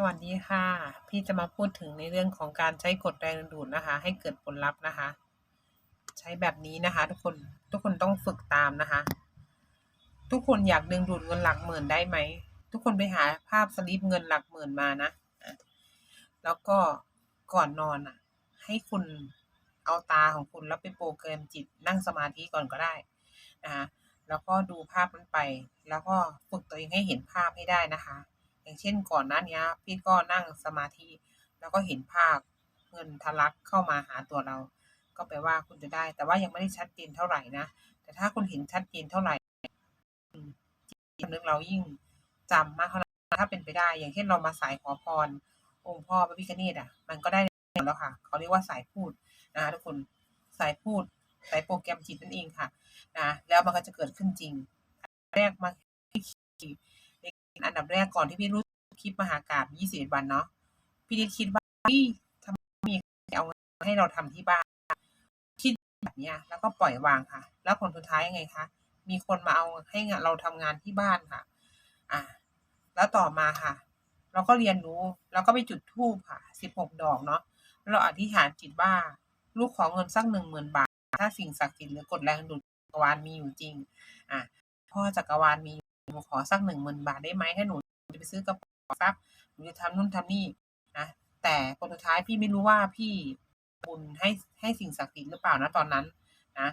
สวัสดีค่ะ พี่จะมาพูดถึงในเรื่องของการใช้กฎแรงดึงดูดนะคะ ให้เกิดผลลัพธ์นะคะ ใช้แบบนี้นะคะ ทุกคนทุกคนต้องฝึกตามนะคะ ทุกคนอยากดึงดูดเงินหลักหมื่นได้ไหมทุกคนไปหาภาพสลิปเงินหลักหมื่นมานะแล้วก็ก่อนนอนอะ ให้คุณเอาตาของคุณแล้วไปโปรแกรมจิตนั่งสมาธิก่อนก็ได้นะคะแล้วก็ดูภาพนั้นไป แล้วก็ฝึกตัวเองให้เห็นภาพให้ได้นะคะ อย่างเช่นก่อนหน้านี้พี่ก็นั่งสมาธิ แล้วก็เห็นภาพเงินทะลักเข้ามาหาตัวเรา ก็แปลว่าคุณจะได้ แต่ว่ายังไม่ได้ชัดเจนเท่าไหร่นะ แต่ถ้าคุณเห็นชัดเจนเท่าไหร่จิตสำนึกเรายิ่งจำมากเท่านั้นถ้าเป็นไปได้ อย่างเช่นเรามาสายขอพร องค์พ่อพระพิฆเนศอะ มันก็ได้แล้วค่ะ เขาเรียกว่าสายพูดนะทุกคนสายพูดสายโปรแกรมจิตนั่นเองค่ะนะแล้วมันก็จะเกิดขึ้นจริง แรกมา อันดับแรกก่อนที่พี่รู้คลิปมหากาบ21 วันเนาะพี่ได้คิดว่าพี่ทำไมมีเอาเงินให้เราทำที่บ้าน คิดแบบเนี้ย แล้วก็ปล่อยวางค่ะ แล้วผลสุดท้ายยังไงคะมีคนมาเอาให้เราทำงานที่บ้านค่ะ อ่า แล้วต่อมาค่ะ เราก็เรียนรู้แล้วก็ไปจุดธูปค่ะ16 ดอกเนาะเราอธิษฐานจิตว่าลูกขอเงินสักหนึ่งหมื่นบาท ถ้าสิ่งศักดิ์สิทธิ์หรือกฎแรงดูดจักรวาลมีอยู่จริง อะพ่อจักรวาลมี หนูขอสักหนึ่งหมื่นบาทได้ไหมถ้าหนูจะไปซื้อกระเป๋าซักหนูจะทำนู่นทำนี่นะแต่ผลสุดท้ายพี่ไม่รู้ว่าพี่บุญให้ให้สิ่งศักดิ์สิทธิ์หรือเปล่านะตอนนั้นนะ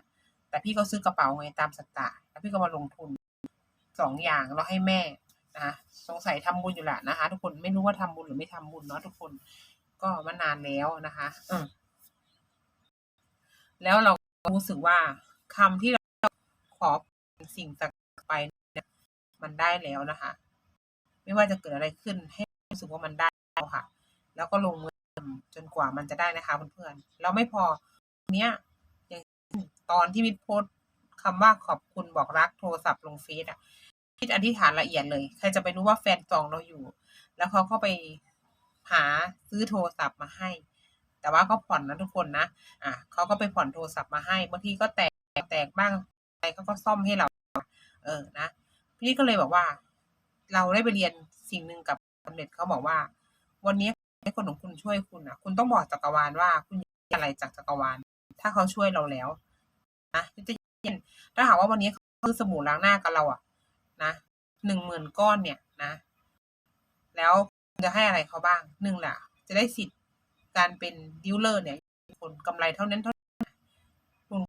แต่พี่ก็ซื้อกระเป๋าไงตามสัจจะแล้วพี่ก็มาลงทุนสองอย่างแล้วให้แม่นะสงสัยทำบุญอยู่แหละนะคะ ทุกคนไม่รู้ว่าทำบุญหรือไม่ทำบุญเนาะทุกคนก็มานานแล้วนะคะอืมแล้วเรารู้สึกว่าคำที่เราขอสิ่งศักดิ์สิทธิ์ไป มันได้แล้วนะคะ ไม่ว่าจะเกิดอะไรขึ้นให้รู้สึกว่ามันได้แล้วค่ะ แล้วก็ลงมือทำจนกว่ามันจะได้นะคะเพื่อนๆแล้วไม่พอเนี้ยอย่างตอนที่มิดโพสคำว่าขอบคุณบอกรักโทรศัพท์ลงเฟซอะคิดอธิษฐานละเอียดเลย ใครจะไปรู้ว่าแฟนจองเราอยู่ แล้วเขาก็ไปหาซื้อโทรศัพท์มาให้ แต่ว่าก็ผ่อนนะทุกคนนะ อะเขาก็ไปผ่อนโทรศัพท์มาให้บางทีก็แตกแตกบ้างอะไรเขาก็ซ่อมให้เรา เออนะ พี่ก็เลยบอกว่า เราได้ไปเรียนสิ่งหนึ่งกับสำเร็จเขาบอกว่า วันนี้ให้คนของคุณช่วยคุณอะคุณต้องบอกจักรวาลว่า คุณอยากอะไรจากจักรวาล ถ้าเขาช่วยเราแล้วนะจะเย็นถ้าหากว่าวันนี้เขาซื้อสบู่ล้างหน้ากับเราอะ นะหนึ่งหมื่นก้อนเนี่ยนะ แล้วจะให้อะไรเขาบ้างหนึ่งแหละจะได้สิทธิ์การเป็นดิวเลอร์เนี่ยผลกำไรเท่านั้นเท่านั้นคุณ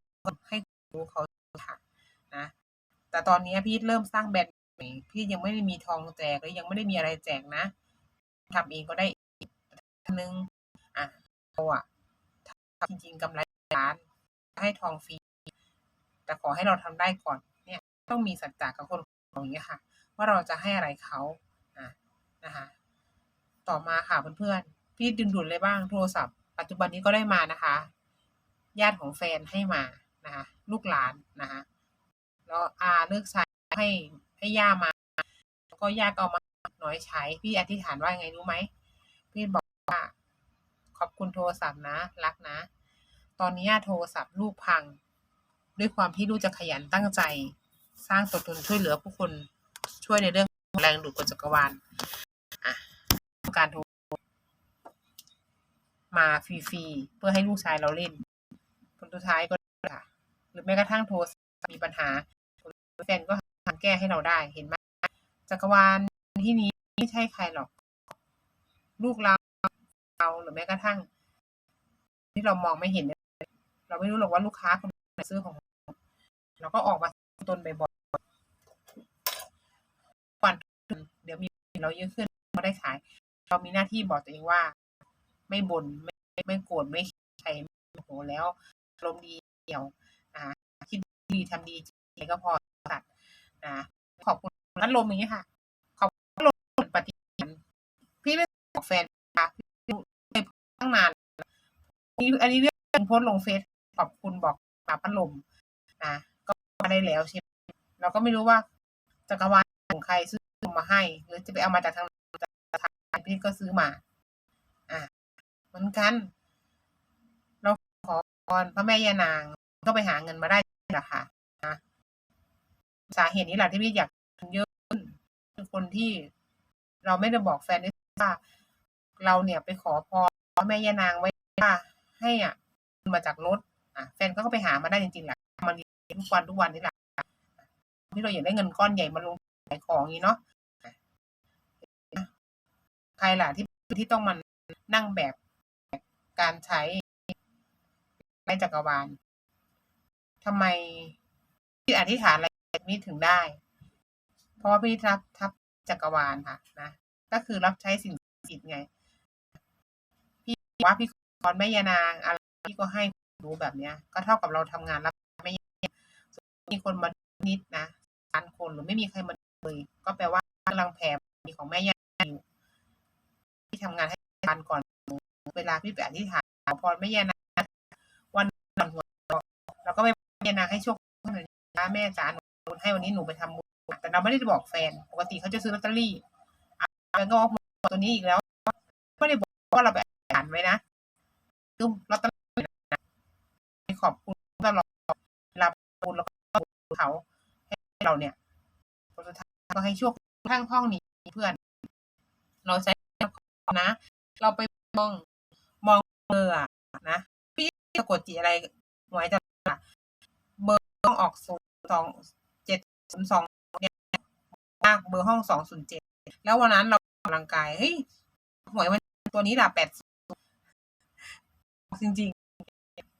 ให้รู้เขา แต่ตอนนี้พี่เริ่มสร้างแบรนด์ใหม่พี่ยังไม่ได้มีทองแจกและยังไม่ได้มีอะไรแจกนะทำเองก็ได้อีกนึงอะเราอะทำจริงๆกำไรล้านให้ทองฟรีแต่ขอให้เราทำได้ก่อน เนี่ย ต้องมีสัจจะกับคนอย่างเงี้ยค่ะ ว่าเราจะให้อะไรเขาอะนะคะ ต่อมาค่ะเพื่อนๆพี่ดึงดูดเลยบ้างโทรศัพท์ ปัจจุบันนี้ก็ได้มานะคะ ญาติของแฟนให้มานะคะ ลูกหลานนะคะ แล้วอาเลือกใช้ให้ให้ย่ามา แล้วก็ย่าก็เอามาน้อยใช้ พี่อธิษฐานว่าไงรู้ไหม พี่บอกว่า ขอบคุณโทรศัพท์นะ รักนะ ตอนนี้โทรศัพท์ลูกพัง ด้วยความที่ลูกจะขยันตั้งใจ สร้างตัวตนช่วยเหลือผู้คนช่วยในเรื่องแรงดูดกฎจักรวาลอะการโทรมาฟรีๆ เพื่อให้ลูกชายเราเล่น ผลสุดท้ายก็ค่ะ หรือแม้กระทั่งโทรศัพท์มีปัญหา แฟนก็ทำแก้ให้เราได้เห็นไหมจักรวาลที่นี้ไม่ใช่ใครหรอก ลูกเราเราหรือแม้กระทั่ง ที่เรามองไม่เห็น เราไม่รู้หรอกว่าลูกค้าคนไหนซื้อของเราเราก็ออกมาตนบ่อยๆก่อนเดี๋ยวมีเราเยอะขึ้นเราได้ขาย เรามีหน้าที่บอกตัวเองว่า ไม่บน่นไม่ไม่โกรธไม่ใครโมโหแล้วอารมดีเดียว อ่า คิดดีทำดีจก็พอ นะขอบคุณพัดลมนี้ค่ะ ขอบคุณพัดลมปฏิทินพี่ไม่บอกแฟนค่ะพี่ตั้งนานนี่อันนี้เรื่องโพสลงเฟซขอบคุณบอกปาพัดลมนะก็มาได้แล้วใช่ไหมเราก็ไม่รู้ว่าจักรวาลของใครซื้อมาให้ หรือจะไปเอามาจากทางพี่ก็ซื้อมา อ่าเหมือนกัน เราขอพรพระแม่ยานางก็ไปหาเงินมาได้แหละค่ะ สาเหตุนี้แหละที่พี่อยากเยอะขึ้นคือคนที่เราไม่ได้บอกแฟนด้วยว่าเราเนี่ยไปขอพรแม่ย่านางไว้ว่าให้อะมาจากรถอะแฟนก็ไปหามาได้จริงๆแหละมันทุกวันทุกวันนี่แหละที่เราอยากได้เงินก้อนใหญ่มาลงขายของนี้เนาะใครล่ะที่ที่ต้องมันนั่งแบบการใช้ในจักรวาลทำไมที่อธิษฐานอะไร นี้ถึงได้ เพราะว่าพี่ทับทับจักรวาลค่ะนะก็คือรับใช้สิ่งศักดิ์สิทธิ์ไง พี่ว่าพี่กรแม่ยานางอะไรพี่ก็ให้รู้แบบเนี้ย ก็เท่ากับเราทำงานรับแม่ยานามีคนมานิดนะพันคนหรือไม่มีใครมาเลยก็แปลว่ากำลังแผ่มีของแม่ยานางอยู่ที่ทำงานให้ทานก่อนเวลาพี่ไปอธิษฐานขอพรแม่ยานางวันวันหัวเราก็ไปแม่ยานางให้โชคหน่อยนะแม่จ๋าหนู ให้วันนี้หนูไปทำบุญแต่เราไม่ได้บอกแฟน ปกติเขาจะซื้อลอตเตอรี่อะแฟนก็ตัวนี้อีกแล้ว ไม่ได้บอกว่าเราไปอ่านไว้นะคือลอตเตอรี่นะขอบคุณตลอดรับบุญแล้วก็บุญเขาให้เราเนี่ยสุดท้ายก็ให้โชคทั้างห้องนี้เพื่อน เราใช้นะ เราไปมองมองเบอร์นะพี่สะกดจีอะไรหวยจะเบอร์ต้องออกศูนย์สอง ศูนย์สองเนี่ยมากเบอร์ห้องสองศูนย์เจ็ดแล้ววันนั้นเราออกกำลังกายเฮ้ยหวยมันตัวนี้ละแปดจริง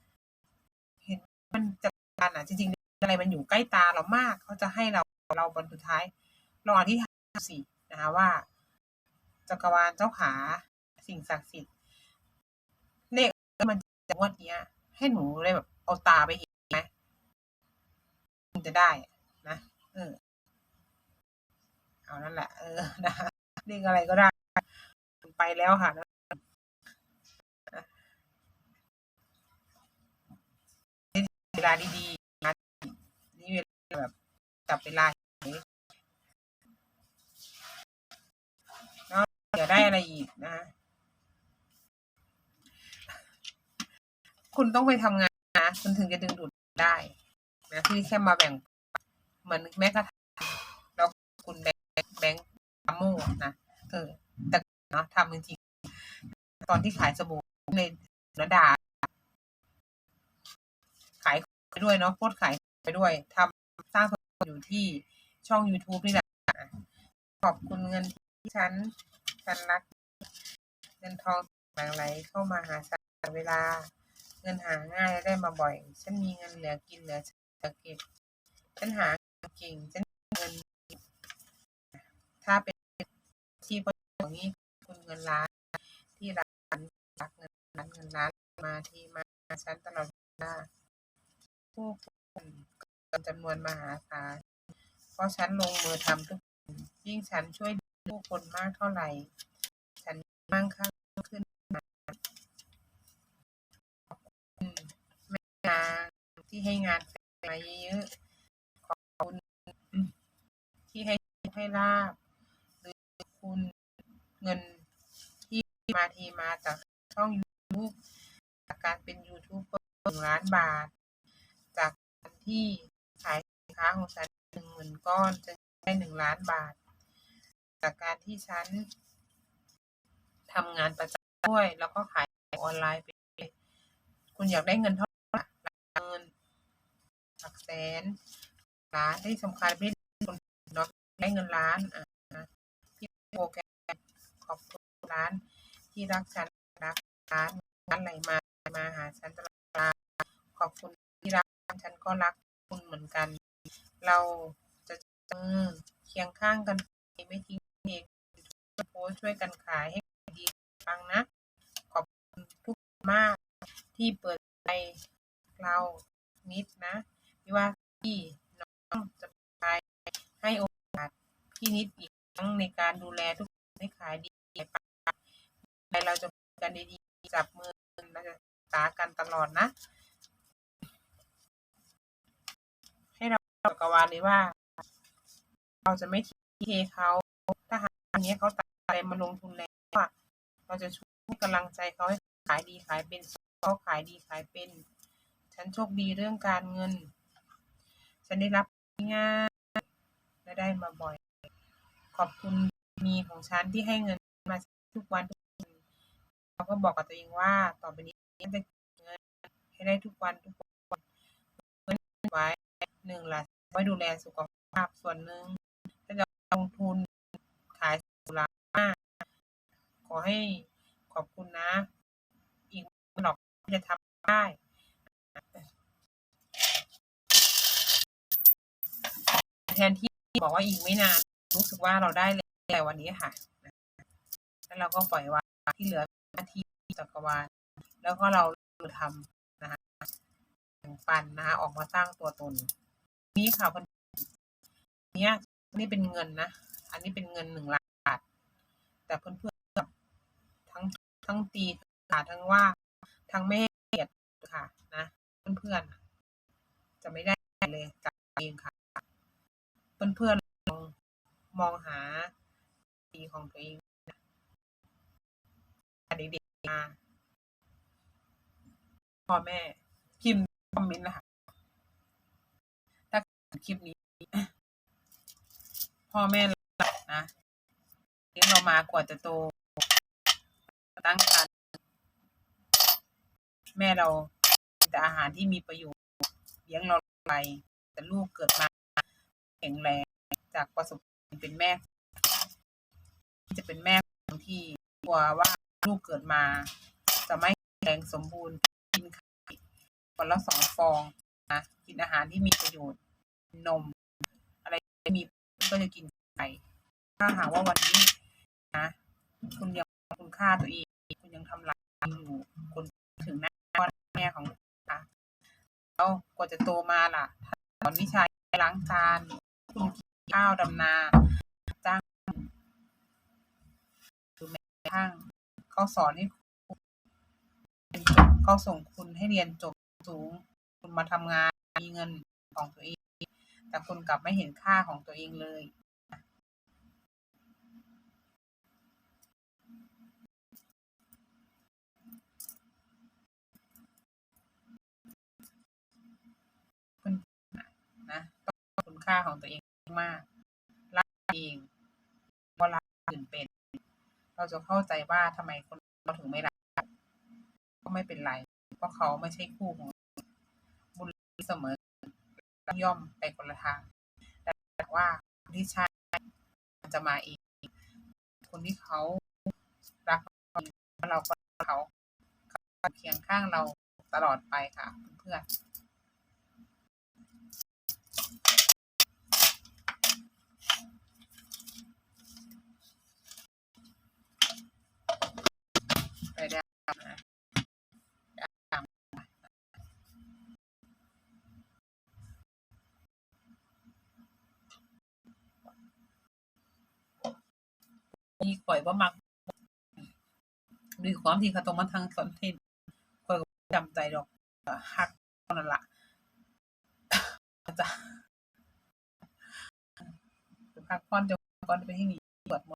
ๆ เห็นมันจะการอะจริงๆอะไรมันอยู่ใกล้ตาเรามากเขาจะให้เราเราบนสุดท้ายลองอธิษฐานสินะคะว่าจักรวาลเจ้าขาสิ่งศักดิ์สิทธิ์เลขมันจะงวดเนี้ย ให้หนูเลยแบบเอาตาไปเห็นไหมมันจะได้นะ เออเอานั่นแหละ เออนะเลขอะไรก็ได้ไปแล้วค่ะนะเวลาดีๆนะนี่เวลาแบบจับเวลาเนาะเดี๋ยวได้อะไรอีกนะ คุณต้องไปทำงานนะ คุณถึงจะดึงดูดได้นะที่แค่มาแบ่ง เหมือนแม้กระทั่งแล้วคุณแบงค์แบงค์ปาโมนะเออแต่เนาะทำจริงๆตอนที่ขายสบู่ในระดาขายไปด้วยเนาะโพสขายไปด้วยทำสร้างอยู่ที่ช่อง YouTube นี่แหละขอบคุณเงินที่ฉันฉันรัก เงินทองหลั่งไหลเข้ามาหาฉันตลอเวลา เงินหาง่ายได้มาบ่อย ฉันมีเงินเหลือกินเหลือเหลือเก็บฉันหา เก่งฉันเงิน ถ้าเป็นที่ประของนี้คุณเงินล้านที่รักรักเงินล้านเงินล้านมาที่มาฉันตลอดเวลาผู้คนจำนวนมหาศาลเพราะฉันลงมือทำทุกคนยิ่งฉันช่วยผู้คนมากเท่าไหร่ ฉันมั่งคั่งขึ้นมาขอบคุณแม่นางที่ให้งานมาเยอะ ที่ให้ให้ลาบหรือคุณเงินที่มาทีมาจากช่อง YouTube จากการเป็นยูทูบเบอร์หนึ่งล้านบาท จากการที่ขายสินค้าของฉันหนึ่งหมื่นก้อนจะได้หนึ่งล้านบาท จากการที่ฉันทำงานประจำด้วย แล้วก็ขายออนไลน์ไป คุณอยากได้เงินเท่าไหร่หลักเงินหลักแสน ล้านที่สำคัญไม่ได้คนเนาะได้เงินล้านอะพี่โปรแกรมขอบคุณร้าน ที่รักฉันรักร้านร้านไหลมามาหาฉันตลอดลาขอบคุณที่รักฉันก็รักคุณเหมือนกัน เราจะเจเคียงข้างกันไปไม่ทิ้งเองโพสต์ช่วยกันขายให้ดีฟังนะ ขอบคุณทุกมากที่เปิดใจเรานิดนะไม่ว่าที่ น้องจะไปให้โอกาสพี่นิดอีกครั้งในการดูแลทุกคนให้ขายดีไปเราจะกันดีๆจับมือเราจะสากันตลอดนะ ให้เราจักวาลเลยว่า เราจะไม่ทิ้งเทเขาถ้าหากันนี้เขาตัดอะไรมาลงทุนแล้วเราจะช่วยกำลังใจเขาให้ขายดีขายเป็นเขาขายดีขายเป็น ฉันโชคดีเรื่องการเงิน ฉันได้รับ ง่านและได้มาบ่อย ขอบคุณมีของฉันที่ให้เงินมาทุกวันทุกวันเราก็บอกกับตัวเองว่าต่อไปนี้จะเก็บเงินให้ได้ทุกวันทุกวันเงินไว้หนึ่งละไว้ดูแลสุขภาพส่วนหนึ่งถ้าจะลงทุนขายสุราขอให้ขอบคุณนะ อีกหรอกจะทำได้ แทนที่บอกว่าอีกไม่นานรู้สึกว่าเราได้แล้ววันนี้ค่ะ แล้วเราก็ปล่อยวางที่เหลือหน้าที่จักรวาลแล้วก็เราทำนะคะแบ่งปันนะคะออกมาสร้างตัวตน นี่ค่ะคนเนี้ยนี่เป็นเงินนะ อันนี้เป็นเงินหนึ่งล้านบาท แต่เพื่อนๆทั้งทั้งตีทั้งด่าทั้งว่าทั้งไม่ให้เกียรติค่ะนะ เพื่อนๆจะไม่ได้เลยจากเองค่ะ เพื่อนๆลองมองหาดีของตัวเองนะเด็กๆมาพ่อแม่พิมพ์คอมเมนต์นะคะถ้าคลิปนี้ พ่อแม่รักนะเลี้ยงเรามากว่าจะโตตั้งครรภ์แม่เราแต่อาหารที่มีประโยชน์เลี้ยงเราไปแต่ลูกเกิดมา ข็งแรงจากประสบการณ์เป็นแม่ จะเป็นแม่ที่กลัวว่าลูกเกิดมา จะไม่แข็งแรงสมบูรณ์กินไข่วันละสองฟองนะกินอาหารที่มีประโยชน์นม อะไรที่มีก็จะกินไข่ถ้าหากว่าวันนี้นะคุณยังคุณค่าตัวเองคุณยังทำลายอยู่คุณถึงหน้าว่แม่ของคุณค่ะแล้วกว่าจะโตมาล่ะถ้าสอนวิชาล้างจาน คุณกินข้าวดำนาจ้างหรือแม้กระทั่งเขาสอนให้คุณเขาส่งคุณให้เรียนจบสูง คุณมาทำงานมีเงินของตัวเอง แต่คุณกลับไม่เห็นค่าของตัวเองเลยคุณนะต้องคุณค่าของตัวเอง มากรักเองเวลารักอื่นเป็น เราจะเข้าใจว่าทำไมคนเราถึงไม่รัก ก็ไม่เป็นไร เพราะเขาไม่ใช่คู่ของเราบุญเสมอย่อมไปคนละทางแต่ว่าคนที่ใช่จะมาเองคนที่เขารักเราเราก็เขาเขาเคียงข้างเราตลอดไปค่ะเพื่อน ไปได้นะมีข่อยว่ามักด้วยความที่เขาต้องมาทางคอนเทนต์ข่อยก็จำใจดอกก็ฮักเท่นั้นละจะพักผ่อนจะก่อนไปที่นี่ปวดหมด